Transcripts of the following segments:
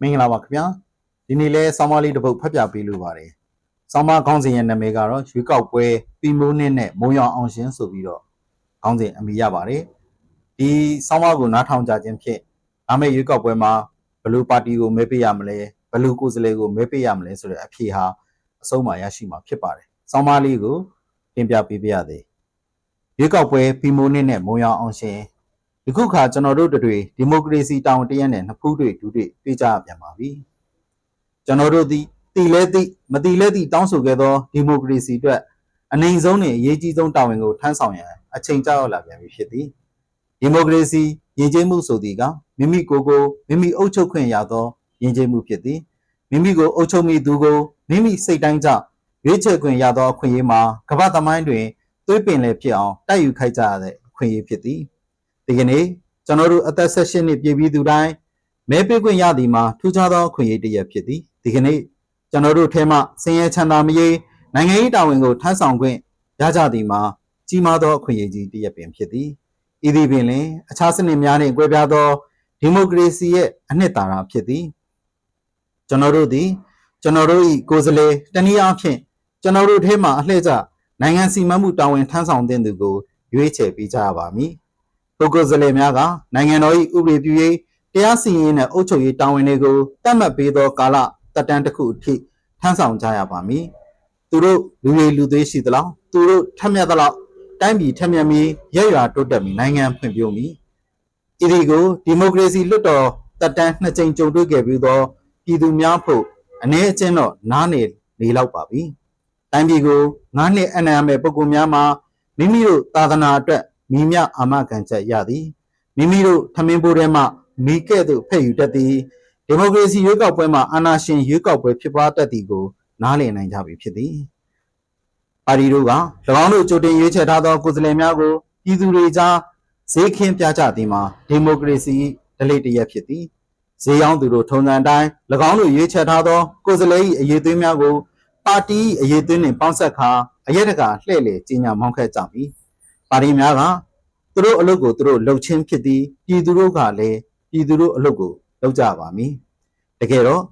မင်္ဂလာပါခင်ဗျာဒီနေ့လဲဆောင်းပါးလေးတစ်ပုဒ်ဖတ်ပြပေးလိုပါတယ်ဆောင်းပါးခေါင်းစဉ်ရဲ့နာမည်ကတော့ရွေးကောက်ပွဲပြီးမိုးနှစ်နဲ့မိုးရောင်အောင်ရှင်ဆိုပြီးတော့ခေါင်းစဉ်အမည်ရပါတယ်ဒီဆောင်းပါးကိုနားထောင်ကြခြင်းဖြင့်အမေရွေးကောက်ပွဲမှာဘယ်လိုပါတီကိုမဲပေးရမလဲဘယ်လိုကိုယ်စားလှယ်ကိုမဲပေးရမလဲဆိုတဲ့အဖြေဟာအဆုံးမှာရရှိမှာဖြစ်ပါတယ်ဆောင်းပါးလေးကိုတင်ပြပေးပါရစေရွေးကောက်ပွဲပြီးမိုးနှစ်နဲ့မိုးရောင်အောင်ရှင် ဒီခုခါကျွန်တော်တို့တို့တွေဒီမိုကရေစီတောင်းတရက်နဲ့နှစ်ဖူးတွေဒူးတွေတွေ့ကြရပြန်ပါပြီကျွန်တော်တို့သည်တည်လဲသည့်မတည်လဲသည့်တောင်းဆိုခဲ့သောဒီမိုကရေစီအတွက်အနိုင်ဆုံးနဲ့အရေးကြီးဆုံးတာဝန်ကိုထမ်းဆောင်ရန်အချိန်ကြာရောက်လာပြန်ပြီဖြစ်သည်ဒီမိုကရေစီယဉ်ကျေးမှုဆိုသည်ကမိမိကိုယ်ကိုမိမိအုပ်ချုပ်ခွင့်ရသောယဉ်ကျေးမှုဖြစ်သည်မိမိကိုအုပ်ချုပ်မိသူကိုမိမိစိတ်တိုင်းကြောင့်ရွေးချယ်ခွင့်ရသောအခွင့်အရေးမှာကမ္ဘာသမိုင်းတွင်သွေးပင်လည်းဖြစ်အောင်တိုက်ယူခိုက်ကြရတဲ့အခွင့်အရေးဖြစ်သည် ဒီကနေ့ကျွန်တော်တို့အသက်16နှစ်ပြည့်ပြီးသူတိုင်းမဲပေးခွင့်ရသည်မှာထူးခြားသောအခွင့်အရေးတစ်ရပ်ဖြစ်သည်ဒီကနေ့ကျွန်တော်တို့ထဲမှစင်ရဲချမ်းသာမရေးနိုင်ငံရေးတာဝန်ကိုထမ်းဆောင်ခွင့်ရကြသည်မှာကြီးမားသောအခွင့်အရေးကြီးတစ်ရပ်ပင်ဖြစ်သည်ဤသည်ပင်လင်အခြားစနစ်များနှင့်ကွဲပြားသောဒီမိုကရေစီရဲ့အနှစ်သာရဖြစ်သည်ကျွန်တော်တို့သည်ကျွန်တော်တို့၏ကိုယ်စားလှယ်တနည်းအားဖြင့်ကျွန်တော်တို့ထဲမှအလှည့်ကျနိုင်ငံစီမံမှုတာဝန်ထမ်းဆောင်တဲ့သူကိုရွေးချယ်ပေးကြရပါမည် ပုဂ္ဂိုလ်စလဲများကနိုင်ငံတော်၏ဥပဒေပြုရေးတရားစီရင်နဲ့အုပ်ချုပ်ရေးတာဝန်တွေကိုတတ်မှတ်ပေးသောကာလတက်တန်းတစ်ခုအထိထမ်းဆောင်ကြရပါမည်သူတို့လူတွေလူသေးရှိသလားသူတို့ထက်မြက်သလားတိုင်းပြည်ထက်မြက်မီရရွာတိုးတက်မီနိုင်ငံဖွံ့ဖြိုးမီဤဒီကိုဒီမိုကရေစီလွတ်တော်တက်တန်းနှစ်ကြိမ်ကြုံတွေ့ခဲ့ပြီးသောပြည်သူများဖို့အ ਨੇ အချင်းတော့နားနေနေလောက်ပါပြီတိုင်းပြည်ကိုငါးနှစ်အနံ့ရမဲ့ပုဂ္ဂိုလ်များမှာမိမိတို့သာသနာအတွက် မိမြအာမခံချက်ရသည်မိမိတို့ထမင်းပိုးထဲမှမိကဲ့သို့ဖဲ့ယူတတ်သည်ဒီမိုကရေစီရွေးကောက်ပွဲမှာအာဏာရှင်ရွေးကောက်ပွဲဖြစ်ပွားတတ်သည်ကိုနားလည်နိုင်ကြပြီဖြစ်သည်ပါတီတို့က၎င်းတို့ကြိုတင်ရွေးချယ်ထားသောကိုယ်စားလှယ်များကိုပြည်သူတွေကြားဈေးခင်းပြကြသည်မှာဒီမိုကရေစီဒလိတရက်ဖြစ်သည်ဈေးရောင်းသူတို့ထုံစံတိုင်း၎င်းတို့ရွေးချယ်ထားသောကိုယ်စားလှယ်၏အရေးသွေးများကိုပါတီ၏အရေးသွေးနှင့်ပေါင်းဆက်ခါအရက်တကာလှည့်လေကြီးညာမောင်းခဲ့ကြပြီ ပါတီများကသူတို့အလုပ်ကိုသူတို့လှုပ်ချင်းဖြစ်သည်ပြည်သူတို့ကလည်းပြည်သူတို့အလုပ်ကိုလုပ်ကြပါမည်တကယ်တော့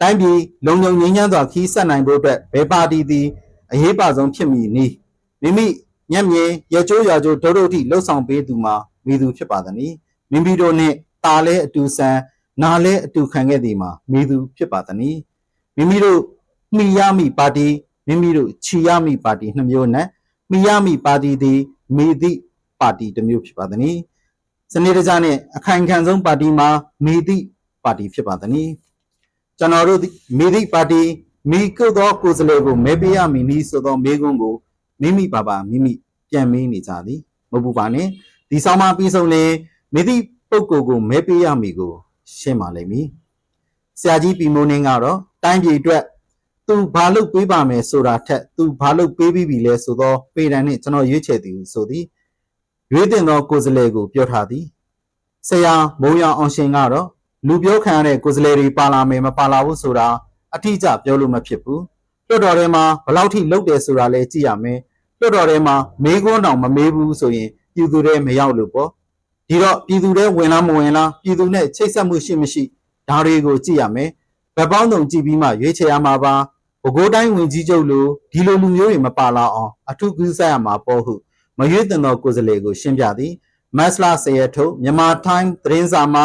တိုင်းပြည်လုံခြုံငြိမ်းချမ်းစွာခီးဆက်နိုင်ဖို့အတွက်ဘယ်ပါတီသည်အရေးပါဆုံးဖြစ်မည်နည်းမိမိညက်မြင်ရကျိုးရကျိုးဒုဒုတိလှုပ်ဆောင်ပေးသူမှာမိသူဖြစ်ပါသည်။မိမိတို့နှင့်ตาလဲအတူဆန်နာလဲအတူခံခဲ့သည်မှာမိသူဖြစ်ပါသည်။မိမိတို့မိရမိပါတီမိမိတို့ချီရမိပါတီနှစ်မျိုးနဲ့ မိရမိပါတီသည်မိသည့်ပါတီတစ်မျိုးဖြစ်ပါသည်။စနေတကြနဲ့အခိုင်ခံဆုံးပါတီမှာမိသည့်ပါတီဖြစ်ပါသည်။ကျွန်တော်တို့သည်မိသည့်ပါတီမိကုတ်သောကိုယ်စားလှယ်ကိုမဲပေးရမည်နည်းဆိုသောမေးခွန်းကိုမိမိပါပါမိမိပြန်မေးနေကြသည်မဟုတ်ဘူးပါနဲ့ဒီဆောင်မပြီးဆုံးလေမိသည့်ပုဂ္ဂိုလ်ကိုမဲပေးရမည်ကိုရှင်းပါလိမ့်မည်ဆရာကြီးပြည်မိုးနှင်းကတော့တိုင်းပြည်အတွက် သူဘာလုပ်ပေးပါမယ်ဆိုတာထက်သူဘာလုပ်ပေးပြီးပြီလဲဆိုတော့ပေတံနဲ့ကျွန်တော်ရွေးချယ်သည်ဆိုသည်ရွေးတင်သောကိုယ်စားလှယ်ကိုပြောထားသည်ဆရာမုံရအောင်ရှင်ကတော့လူပြောခံရတဲ့ကိုယ်စားလှယ်တွေပါလာမယ်မပါလာဘူးဆိုတာအထီးကျပြောလို့မဖြစ်ဘူးလွှတ်တော်ထဲမှာဘယ်လောက်ထိလုပ်တယ်ဆိုတာလည်းကြည့်ရမယ်လွှတ်တော်ထဲမှာမေးခွန်းတောင်မမေးဘူးဆိုရင်ပြည်သူတွေမရောက်လို့ပေါ့ဒီတော့ပြည်သူတွေဝင်လားမဝင်လားပြည်သူနဲ့ချိတ်ဆက်မှုရှိမရှိဒါတွေကိုကြည့်ရမယ် ဗက်ပေါင်းတုံကြည့်ပြီးမှရွေးချယ်ရမှာပါဘကိုးတိုင်းဝင်ကြီးချုပ်လိုဒီလိုလူမျိုးတွေမပါလာအောင်အထုကူးဆက်ရမှာပေါ့ဟုမရွေးတင်သောကိုယ်စားလှယ်ကိုရှင်းပြသည်မက်စလာဆေရထုတ်မြန်မာတိုင်းသတင်းစာမှာ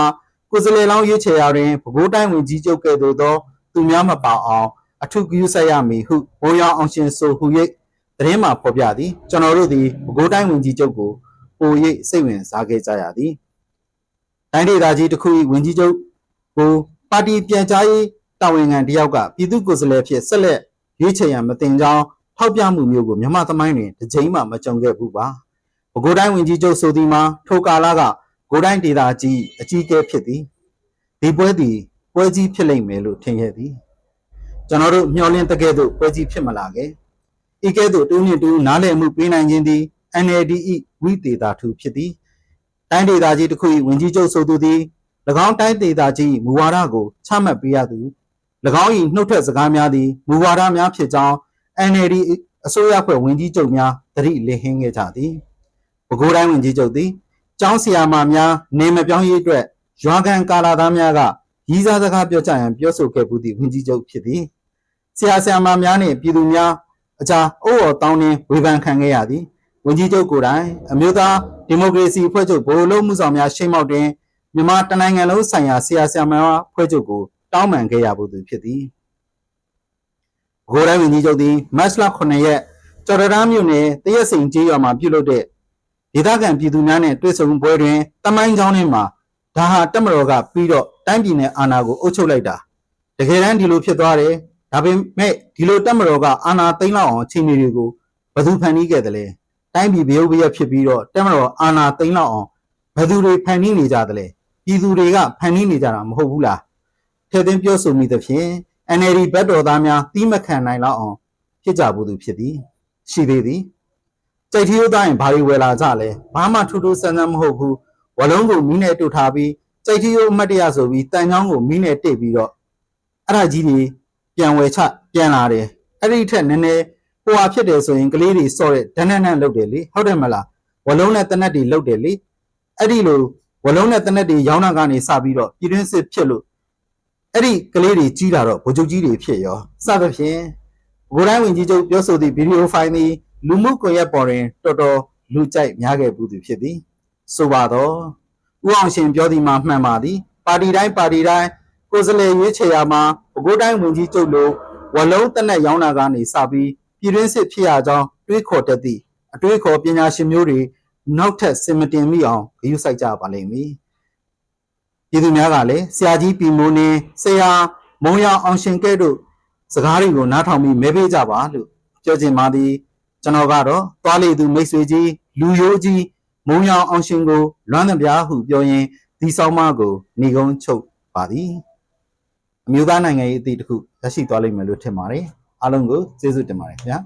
ကိုယ်စားလှယ်လောင်းရွေးချယ်ရာတွင်ဘကိုးတိုင်းဝင်ကြီးချုပ်ကဲ့သို့သောသူများမပါအောင်အထုကူးဆက်ရမည်ဟုဘိုးရောင်အောင်ရှင်ဆိုဟု၍သတင်းမှာဖော်ပြသည်ကျွန်တော်တို့သည်ဘကိုးတိုင်းဝင်ကြီးချုပ်ကိုပို၍စိတ်ဝင်စားခဲ့ကြရသည်တိုင်းဒေသကြီးတစ်ခု၏ဝင်ကြီးချုပ်ကိုပါတီပြန်ကြားရေး တာဝန်ခံတယောက်ကပြည်သူ့ကိုယ်စားလှယ်ဖြစ်ဆက်လက်ရွေးချယ်ရန်မတင်ကြောင်းထောက်ပြမှုမျိုးကိုမြန်မာသမိုင်းတွင်တစ်ကြိမ်မှမကြုံခဲ့ဘူးပါ။ပဲခူးတိုင်းဝင်ကြီးချုပ်ဆိုသည်မှာထိုကာလကကိုတိုင်းဒေသကြီးအကြီးအကဲဖြစ်သည်။ဒီပွဲသည်ပွဲကြီးဖြစ်လိမ့်မယ်လို့ထင်ခဲ့သည်။ကျွန်တော်တို့မျှော်လင့်တဲ့ကဲ့သို့ပွဲကြီးဖြစ်မလာခဲ့။ဤကဲ့သို့တူးနှင့်တူးနားလည်မှုပေးနိုင်ခြင်းသည် NLD ၏ဝိသေတာထုဖြစ်သည်။တိုင်းဒေသကြီးတစ်ခု၏ဝင်ကြီးချုပ်ဆိုသူသည်၎င်းတိုင်းဒေသကြီးမူဝါဒကိုချမှတ်ပေးရသူ၎ င်း၏နှုတ်ထွက်စကားများသည်မူဝါဒများဖြစ်ကြောင်း NLD အစိုးရဖွဲ့ဝင်ကြီးချုပ်များသတိလစ်ဟင်းခဲ့ကြသည်ပဲခူးတိုင်းဝင်ကြီးချုပ်သည်ကျောင်းဆရာမများနေမပြောင်းရေးအတွက်ရွာကန်ကာလာသားများကရည်စားစကားပြောကြရန်ပြောဆိုခဲ့မှုသည့်ဝန်ကြီးချုပ်ဖြစ်သည်ဆရာဆရာမများနှင့်ပြည်သူများအကြားအိုးအော်တောင်းနှင်းဝေဖန်ခံခဲ့ရသည်ဝန်ကြီးချုပ်ကိုယ်တိုင်အမျိုးသားဒီမိုကရေစီအဖွဲ့ချုပ်ဗဟိုလုံးမှုဆောင်များရှိန်မောက်တွင်မြန်မာတနိုင်ငံလုံးဆိုင်ရာဆရာဆရာမများအဖွဲ့ချုပ်ကို တောင်းပန်ခဲ့ရမှုသူဖြစ်သည်ဘိုးတိုင်းဝန်ကြီးချုပ်သည်မတ်လ9ရက်ကျော်တရမ်းမြို့နယ်တရက်စိန်ကျေးရွာမှာပြုလုပ်တဲ့ဒေသခံပြည်သူများနဲ့တွေ့ဆုံပွဲတွင်တမိုင်းချောင်းထဲမှာဒါဟာတက်မတော်ကပြီးတော့တိုင်းပြည်နယ်အာဏာကိုအုပ်ချုပ်လိုက်တာတကယ်တမ်းဒီလိုဖြစ်သွားတယ်ဒါပေမဲ့ဒီလိုတက်မတော်ကအာဏာသိမ်းလောက်အောင်အခြေအနေတွေကိုဘယ်သူဖန်တီးခဲ့တယ်လဲတိုင်းပြည်ဘယုတ်ဘယက်ဖြစ်ပြီးတော့တက်မတော်အာဏာသိမ်းလောက်အောင်ဘယ်သူတွေဖန်တီးနေကြတယ်လဲပြည်သူတွေကဖန်တီးနေကြတာမဟုတ်ဘူးလား ထည့်သွင်းပြောဆိုမိသဖြင့် NLD ဘက်တော်သားများတီးမခံနိုင်လောက်အောင်ဖြစ်ကြဘူးသူဖြစ်သည် ရှိသေးသည်ကြိတ်ထီးရိုးသားရင်ဘာတွေဝယ်လာကြလဲဘာမှထူးထူးဆန်းဆန်းမဟုတ်ဘူးဝလုံးကိုမီးနဲ့တုတ်ထားပြီးကြိတ်ထီးရိုးအမှတ်တရဆိုပြီးတန်ချောင်းကိုမီးနဲ့တိတ်ပြီးတော့အဲ့ဒါကြီးတွေပြန်ဝယ်ချပြန်လာတယ်အဲ့ဒီထက်နည်းနည်းဟိုဟာဖြစ်တယ်ဆိုရင်ကလေးတွေစော့တဲ့ဒန်းဒန်းဒန်းလုတ်တယ်လေဟုတ်တယ်မလားဝလုံးနဲ့တနက်တွေလုတ်တယ်လေအဲ့ဒီလိုဝလုံးနဲ့တနက်တွေရောင်းတာကနေစပြီးတော့ပြည်တွင်းစစ်ဖြစ်လို့ အဲ့ဒီကလေးတွေကြီးလာတော့ဗိုလ်ချုပ်ကြီးတွေဖြစ်ရောစသဖြင့်ကိုယ်တိုင်းဝင်ကြီးချုပ်ပြောဆိုသည့်ဗီဒီယိုဖိုင်သည်လူမှုကွန်ရက်ပေါ်တွင်တော်တော်လူကြိုက်များခဲ့ဘူးသူဖြစ်သည်ဆိုပါတော့ဦးအောင်ရှင်ပြောသည်မှာမှန်ပါသည်ပါတီတိုင်းပါတီတိုင်းကိုယ်စားလှယ်ရွေးချယ်ရမှာပဲခူးတိုင်းဝင်ကြီးချုပ်လိုဝလုံးတက်နဲ့ရောင်းတာကနေစပြီးပြည်တွင်းစစ်ဖြစ်ရကြောင်းတွေးခေါ်တတ်သည့်အတွေးခေါ်ပညာရှင်မျိုးတွေနောက်ထပ်စင်မတင်မိအောင်ဂရုစိုက်ကြပါလိမ့်မည် ပြည်သူများကလည်းဆရာကြီးပြည်မိုးနေဆရာမုံရအောင်ရှင်ကဲ့သို့စကားတွေကိုနားထောင်ပြီးမဲပေးကြပါလို့ပြောချင်ပါသည်ကျွန်တော်ကတော့သွားလေသူမိတ်ဆွေကြီးလူရိုးကြီးမုံရောင်အောင်ရှင်ကိုလွမ်းသပြားဟုပြောရင်းဒီဆောင်မကိုဏီကုန်းချုပ်ပါသည်အမျိုးသားနိုင်ငံရေးအသည့်တစ်ခုရရှိသွားလိမ့်မယ်လို့ထင်ပါတယ်အားလုံးကိုကျေးဇူးတင်ပါတယ်ခင်ဗျာ